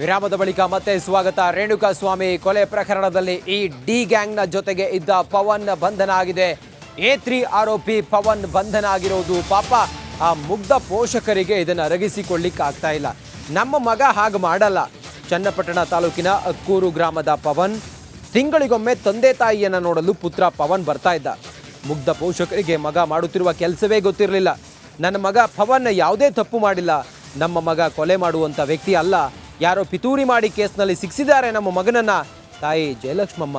ವಿರಾಮದ ಬಳಿಕ ಮತ್ತೆ ಸ್ವಾಗತ. ರೇಣುಕಾ ಸ್ವಾಮಿ ಕೊಲೆ ಪ್ರಕರಣದಲ್ಲಿ ಈ ಡಿ ಗ್ಯಾಂಗ್ನ ಜೊತೆಗೆ ಇದ್ದ ಪವನ್ ಬಂಧನ ಆಗಿದೆ. ಎ ತ್ರೀ ಆರೋಪಿ ಪವನ್ ಬಂಧನ ಆಗಿರೋದು ಪಾಪ ಆ ಮುಗ್ಧ ಪೋಷಕರಿಗೆ ಇದನ್ನು ಅರಗಿಸಿಕೊಳ್ಳಿಕ್ಕೆ ಆಗ್ತಾ ಇಲ್ಲ. ನಮ್ಮ ಮಗ ಹಾಗೆ ಮಾಡಲ್ಲ. ಚನ್ನಪಟ್ಟಣ ತಾಲೂಕಿನ ಅಕ್ಕೂರು ಗ್ರಾಮದ ಪವನ್ ತಿಂಗಳಿಗೊಮ್ಮೆ ತಂದೆ ತಾಯಿಯನ್ನು ನೋಡಲು ಪುತ್ರ ಪವನ್ ಬರ್ತಾ ಇದ್ದ. ಮುಗ್ಧ ಪೋಷಕರಿಗೆ ಮಗ ಮಾಡುತ್ತಿರುವ ಕೆಲಸವೇ ಗೊತ್ತಿರಲಿಲ್ಲ. ನನ್ನ ಮಗ ಪವನ್ ಯಾವುದೇ ತಪ್ಪು ಮಾಡಿಲ್ಲ. ನಮ್ಮ ಮಗ ಕೊಲೆ ಮಾಡುವಂಥ ವ್ಯಕ್ತಿ ಅಲ್ಲ. ಯಾರೋ ಪಿತೂರಿ ಮಾಡಿ ಕೇಸ್ನಲ್ಲಿ ಸಿಕ್ಸಿದ್ದಾರೆ ನಮ್ಮ ಮಗನನ್ನ ತಾಯಿ ಜಯಲಕ್ಷ್ಮಮ್ಮ.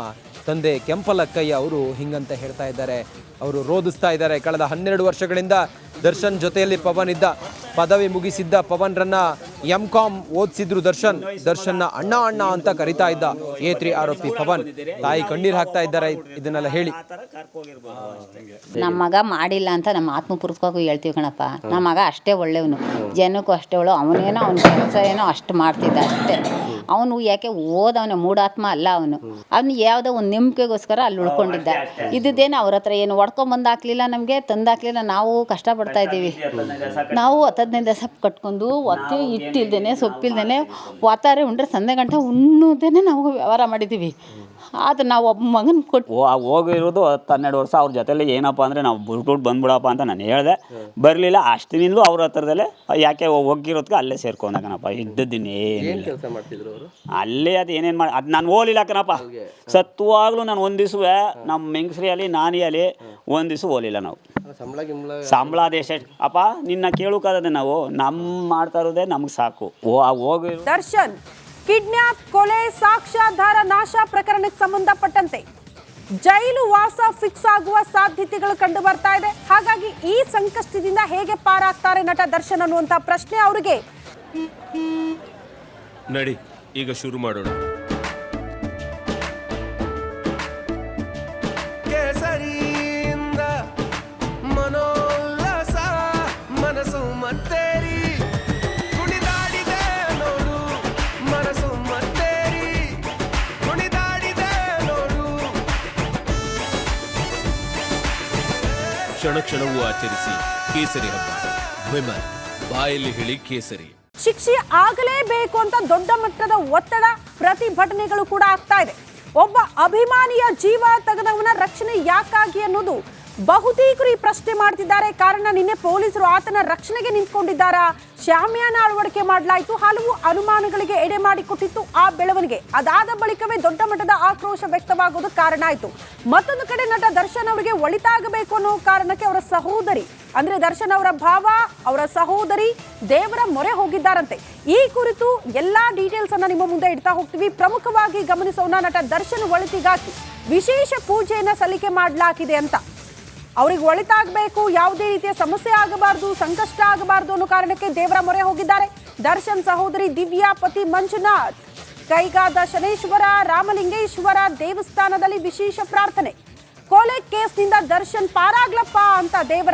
ತಂದೆ ಕೆಂಪಲಕ್ಕಯ್ಯ ಅವರು ಹಿಂಗಂತ ಹೇಳ್ತಾ ಇದ್ದಾರೆ. ಅವರು ರೋಧಿಸ್ತಾ ಇದ್ದಾರೆ. ಕಳೆದ ಹನ್ನೆರಡು ವರ್ಷಗಳಿಂದ ದರ್ಶನ್ ಜೊತೆಯಲ್ಲಿ ಪವನ್ ಇದ್ದ ಪದವಿ ಮುಗಿಸಿದ್ದ ಪವನ್ರನ್ನ ಎಂ ಕಾಮ್ ಓದಿಸಿದ್ರು ದರ್ಶನ್. ದರ್ಶನ್ನ ಅಣ್ಣ ಅಣ್ಣ ಅಂತ ಕರಿತಾ ಇದ್ದ ಎ ತ್ರಿ ಆರೋಪಿ ಪವನ್. ತಾಯಿ ಕಣ್ಣೀರು ಹಾಕ್ತಾ ಇದ್ದಾರೆ. ಇದನ್ನೆಲ್ಲ ಹೇಳಿ. ನಮ್ಮ ಮಗ ಮಾಡಿಲ್ಲ ಅಂತ ನಮ್ಮ ಆತ್ಮಪೂರ್ವಕವಾಗಿ ಹೇಳ್ತೀವಿ ಕಣಪ್ಪ. ನಮ್ಮ ಮಗ ಅಷ್ಟೇ ಒಳ್ಳೆಯವನು. ಜನಕ್ಕೂ ಅಷ್ಟೇ ಒಳ್ಳೆ ಅವನೇನೋ ಅವ್ನ ಕೆಲಸ ಏನೋ ಅಷ್ಟು ಮಾಡ್ತಿದ್ದ ಅಷ್ಟೇ. ಅವನು ಯಾಕೆ ಓದವನ ಮೂಢಾತ್ಮ ಅಲ್ಲ ಅವನು. ಅವನು ಯಾವುದೋ ಒಂದು ನಂಬಿಕೆಗೋಸ್ಕರ ಅಲ್ಲಿ ಉಳ್ಕೊಂಡಿದ್ದ. ಇದ್ದಿದ್ದೇನು ಅವ್ರ ಹತ್ರ ಏನು ಒಡ್ಕೊಂಬಂದು ಹಾಕ್ಲಿಲ್ಲ ನಮಗೆ ತಂದು ಹಾಕ್ಲಿಲ್ಲ ನಾವು ಕಷ್ಟಪಡ್ತಾ ಇದ್ದೀವಿ. ನಾವು ಹತ್ತದೈದು ಸೊಪ್ಪು ಕಟ್ಕೊಂಡು ಒತ್ತಿ ಹಿಟ್ಟಿಲ್ದೇನೆ ಸೊಪ್ಪಿಲ್ದೇನೆ ವಾತಾರೆ ಉಂಡ್ರೆ ಸಂದೆ ಗಂಟೆ ಉಣ್ಣೋದೇನೆ ನಾವು ವ್ಯವಹಾರ ಮಾಡಿದ್ದೀವಿ. ಆದ್ರೆ ನಾವು ಒಬ್ಬ ಮಗನ ಕೊಟ್ಟು ಓ ಹೋಗಿರೋದು ಹತ್ತು ಹನ್ನೆರಡು ವರ್ಷ ಅವ್ರ ಜೊತೆಲಿ ಏನಪ್ಪ ಅಂದರೆ ನಾವು ಬಿಟ್ಬಿಟ್ಟು ಬಂದ್ಬಿಡಪ್ಪ ಅಂತ ನಾನು ಹೇಳಿದೆ. ಬರಲಿಲ್ಲ ಅಷ್ಟಿನಿಂದಲೂ ಅವ್ರ ಹತ್ರದಲ್ಲೇ ಯಾಕೆ ಹೋಗಿರೋದ್ಕೆ ಅಲ್ಲೇ ಸೇರ್ಕೊಂಡಾಗನಪ್ಪ ಇದ್ದದ್ದೀನಿ ಏನಿಲ್ಲ. ಕೆಲಸ ಮಾಡ್ತಿದ್ರು ಅವರು? ಅಲ್ಲೇ ಅದು ಏನೇನು ಮಾಡಿ ಅದು ನಾನು ಓಲಿಲ್ಲ ಕಣಪ್ಪ. ಸತ್ವಾಗ್ಲೂ ನಾನು ಒಂದು ನಮ್ಮ ನಮ್ಮ ಮೆಂಗಸ್ರಿಯಲ್ಲಿ ನಾನಿಯಲ್ಲಿ ಒಂದು ದಿವಸ ಓಲಿಲ್ಲ ನಾವು. ಸಂಬಳ ಗಿಂಬಳ ಸಂಬಳ ದೇಶ ಅಪ್ಪ ನಿನ್ನ ಕೇಳೋಕ್ಕಾಗದೆ ನಾವು ನಮ್ಮ ಮಾಡ್ತಾ ಇರೋದೇ ನಮ್ಗೆ ಸಾಕು. ಓ ಆ ಹೋಗಿ ದರ್ಶನ್ ಕಿಡ್ನ್ಯಾಪ್ ಕೊಲೆ, ಸಾಕ್ಷ್ಯಾಧಾರ ನಾಶ ಪ್ರಕರಣಕ್ಕೆ ಸಂಬಂಧಪಟ್ಟಂತೆ ಜೈಲು ವಾಸ ಫಿಕ್ಸ್ ಆಗುವ ಸಾಧ್ಯತೆಗಳು ಕಂಡು ಬರ್ತಾ ಇದೆ. ಹಾಗಾಗಿ ಈ ಸಂಕಷ್ಟದಿಂದ ಹೇಗೆ ಪಾರಾಗ್ತಾರೆ ನಟ ದರ್ಶನ್ ಅನ್ನುವಂತ ಪ್ರಶ್ನೆ ಅವರಿಗೆ. ನಡಿ, ಈಗ ಶುರು ಮಾಡೋಣ. ಕ್ಷಣ ಕ್ಷಣವೂ ಆಚರಿಸಿ ಕೇಸರಿ ಹಬ್ಬ. ವಿಮಲ್, ಬಾಯಲ್ಲಿ ಹೇಳಿ ಕೇಸರಿ. ಶಿಕ್ಷೆ ಆಗಲೇಬೇಕು ಅಂತ ದೊಡ್ಡ ಮಟ್ಟದ ಒತ್ತಡ ಪ್ರತಿಭಟನೆಗಳು ಕೂಡ ಆಗ್ತಾ ಇದೆ. ಒಬ್ಬ ಅಭಿಮಾನಿಯ ಜೀವ ತೆಗೆದವನ ರಕ್ಷಣೆ ಯಾಕಾಗಿ ಅನ್ನೋದು ಬಹುತೇಕರು ಈ ಪ್ರಶ್ನೆ ಮಾಡ್ತಿದ್ದಾರೆ. ಕಾರಣ ನಿನ್ನೆ ಪೊಲೀಸರು ಆತನ ರಕ್ಷಣೆಗೆ ನಿಂತ್ಕೊಂಡಿದ್ದಾರಾ? ಶ್ಯಾಮಿಯಾನ ಅಳವಡಿಕೆ ಮಾಡಲಾಯಿತು. ಹಲವು ಅನುಮಾನಗಳಿಗೆ ಎಡೆ ಮಾಡಿಕೊಟ್ಟಿತ್ತು ಆ ಬೆಳವಣಿಗೆ. ಅದಾದ ಬಳಿಕವೇ ದೊಡ್ಡ ಮಟ್ಟದ ಆಕ್ರೋಶ ವ್ಯಕ್ತವಾಗೋದು ಕಾರಣ ಆಯಿತು. ಮತ್ತೊಂದು ಕಡೆ ನಟ ದರ್ಶನ್ ಅವರಿಗೆ ಒಳಿತಾಗಬೇಕು ಅನ್ನೋ ಕಾರಣಕ್ಕೆ ಅವರ ಸಹೋದರಿ, ಅಂದ್ರೆ ದರ್ಶನ್ ಅವರ ಭಾವ, ಅವರ ಸಹೋದರಿ ದೇವರ ಮೊರೆ ಹೋಗಿದ್ದಾರಂತೆ. ಈ ಕುರಿತು ಎಲ್ಲಾ ಡೀಟೇಲ್ಸ್ ಅನ್ನ ನಿಮ್ಮ ಮುಂದೆ ಇಡ್ತಾ ಹೋಗ್ತೀವಿ. ಪ್ರಮುಖವಾಗಿ ಗಮನಿಸೋಣ ನಟ ದರ್ಶನ್ ಒಳಿತಿಗಾಗಿ ವಿಶೇಷ ಪೂಜೆಯನ್ನ ಸಲ್ಲಿಕೆ ಮಾಡಲಾಗಿದೆ ಅಂತ. ಅವ್ರಿಗೆ ಒಳಿತಾಗಬೇಕು, ಯಾವುದೇ ರೀತಿಯ ಸಮಸ್ಯೆ ಆಗಬಾರ್ದು, ಸಂಕಷ್ಟ ಆಗಬಾರ್ದು ಅನ್ನೋ ಕಾರಣಕ್ಕೆ ದೇವರ ಮೊರೆ ಹೋಗಿದ್ದಾರೆ. ದರ್ಶನ್ ಸಹೋದರಿ ದಿವ್ಯಾ, ಪತಿ ಮಂಜುನಾಥ್. ಕೈಗಾದ ಶನೇಶ್ವರ, ರಾಮಲಿಂಗೇಶ್ವರ ದೇವಸ್ಥಾನದಲ್ಲಿ ವಿಶೇಷ ಪ್ರಾರ್ಥನೆ. ಕೊಲೆ ಕೇಸ್ನಿಂದ ದರ್ಶನ್ ಪಾರಾಗ್ಲಪ್ಪ ಅಂತ ದೇವರ